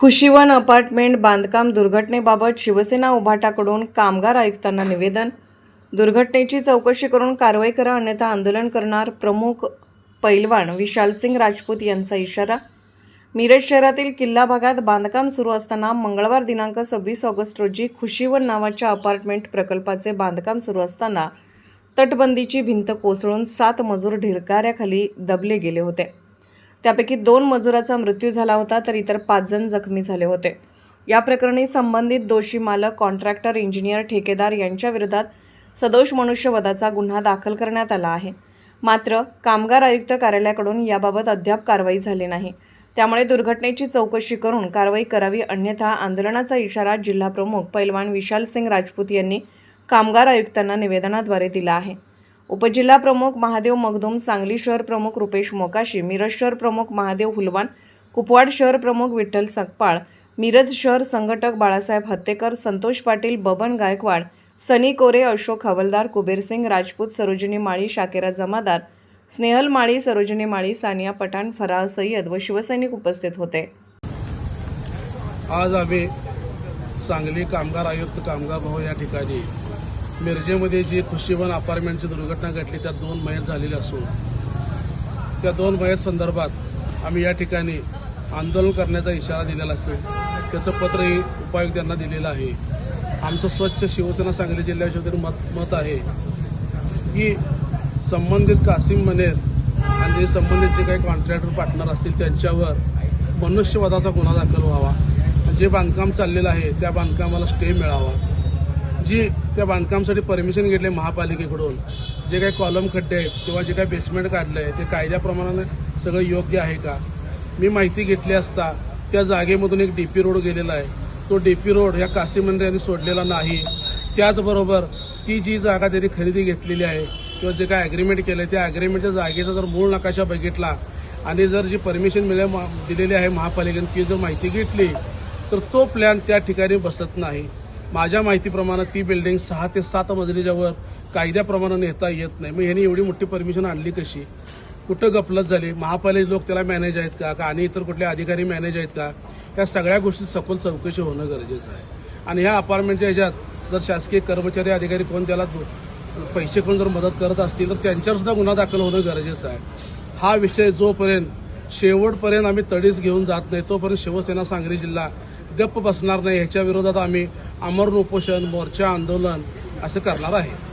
खुशीवन apartment बांधकाम दुर्घटनेबाबत शिवसेना उभाटाकडून कामगार आयुक्तांना निवेदन. दुर्घटनेची चौकशी करून कारवाई करा अन्यथा आंदोलन करणार प्रमुख पैलवान विशालसिंग राजपूत यांचा इशारा. मिरज शहरातील किल्ला भागात बांधकाम सुरू असताना मंगळवार दिनांक सव्वीस ऑगस्ट रोजी खुशीवन नावाच्या अपार्टमेंट प्रकल्पाचे बांधकाम सुरू असताना तटबंदीची भिंत कोसळून सात मजूर ढिरकाऱ्याखाली दबले गेले होते. त्यापैकी दोन मजुराचा मृत्यू झाला होता तर इतर पाच जण जखमी झाले होते. या प्रकरणी संबंधित दोषी मालक कॉन्ट्रॅक्टर इंजिनियर ठेकेदार यांच्या विरोधात सदोष मनुष्यवधाचा गुन्हा दाखल करण्यात आला आहे. मात्र कामगार आयुक्त कार्यालयाकडून याबाबत अद्याप कारवाई झाली नाही. त्यामुळे दुर्घटनेची चौकशी करून कारवाई करावी अन्यथा आंदोलनाचा इशारा जिल्हाप्रमुख पैलवान विशाल सिंग राजपूत यांनी कामगार आयुक्तांना निवेदनाद्वारे दिला आहे. उपजिल्हा प्रमुख महादेव मगदुम सांगली शहर प्रमुख रुपेश मोकाशी मिरज शहर प्रमुख महादेव हुलवान कुपवाड शहर प्रमुख विठ्ठल सकपाळ मिरज शहर संघटक बाळासाहेब हत्तेकर संतोष पाटील बबन गायकवाड सनी कोरे अशोक हवलदार कुबेरसिंग राजपूत सरोजिनी माळी शाकेरा जमादार स्नेहल माळी सरोजिनी माळी सानिया पठाण फराह सय्यद व शिवसैनिक उपस्थित होते. आज आम्ही सांगली कामगार आयुक्त कामगार भवन या ठिकाणी मिरजेमध्ये जी खुशीवन अपार्टमेंटची दुर्घटना घडली त्यात दोन मयत झालेले असून त्या दोन मयत संदर्भात आम्ही या ठिकाणी आंदोलन करण्याचा इशारा दिलेला असेल. त्याचं पत्रही उपायुक्त यांना दिलेलं आहे. आमचं स्वच्छ शिवसेना सांगली जिल्ह्याच्या मत मत आहे की संबंधित कासिम मनेर आणि संबंधित जे काही कॉन्ट्रॅक्टर पार्टनर असतील त्यांच्यावर मनुष्यवादाचा गुन्हा दाखल व्हावा. जे बांधकाम चाललेलं आहे त्या बांधकामाला स्टे मिळावा. जी त्या बांधकामासाठी परमिशन घेतले महापालिकेकडून. जे काही कॉलम खड्डे आहेत किंवा जे काही बेसमेंट काढलं आहे ते कायद्याप्रमाणे सगळं योग्य आहे का? मी माहिती घेतली असता त्या जागेमधून एक डी पी रोड गेलेला आहे. तो डी पी रोड या काशी मंडळ सोडलेला नाही. त्याचबरोबर ती जी जागा त्यांनी खरेदी घेतलेली आहे किंवा जे काय ॲग्रीमेंट केलं आहे त्या ॲग्रीमेंटच्या जागेचा जर मूळ नकाशा बघितला आणि जर जी परमिशन मिळे दिलेली आहे महापालिकेने ती जर माहिती घेतली तर तो प्लॅन त्या ठिकाणी बसत नाही. माझ्या माहितीप्रमाणे ती बिल्डिंग सहा ते सात मजलीच्यावर कायद्याप्रमाणे नेता येत नाही. मग ह्यांनी एवढी मोठी परमिशन आणली कशी? कुठं गपलत झाली? महापालिका लोक त्याला मॅनेज आहेत का? का आणि इतर कुठले अधिकारी मॅनेज आहेत का? या सगळ्या गोष्टी सखोल चौकशी होणं गरजेचं आहे. आणि ह्या अपार्टमेंटच्या ह्याच्यात जर शासकीय कर्मचारी अधिकारी कोण त्याला पैसे कोण जर मदत करत असतील तर त्यांच्यावर सुद्धा गुन्हा दाखल होणं गरजेचं आहे. हा विषय जोपर्यंत शेवटपर्यंत आम्ही तडीस घेऊन जात नाही तोपर्यंत शिवसेना सांगली जिल्हा गप्प बसणार नाही. ह्याच्या विरोधात आम्ही अमरण उपोषण मोर्चा आंदोलन असं करणार आहे.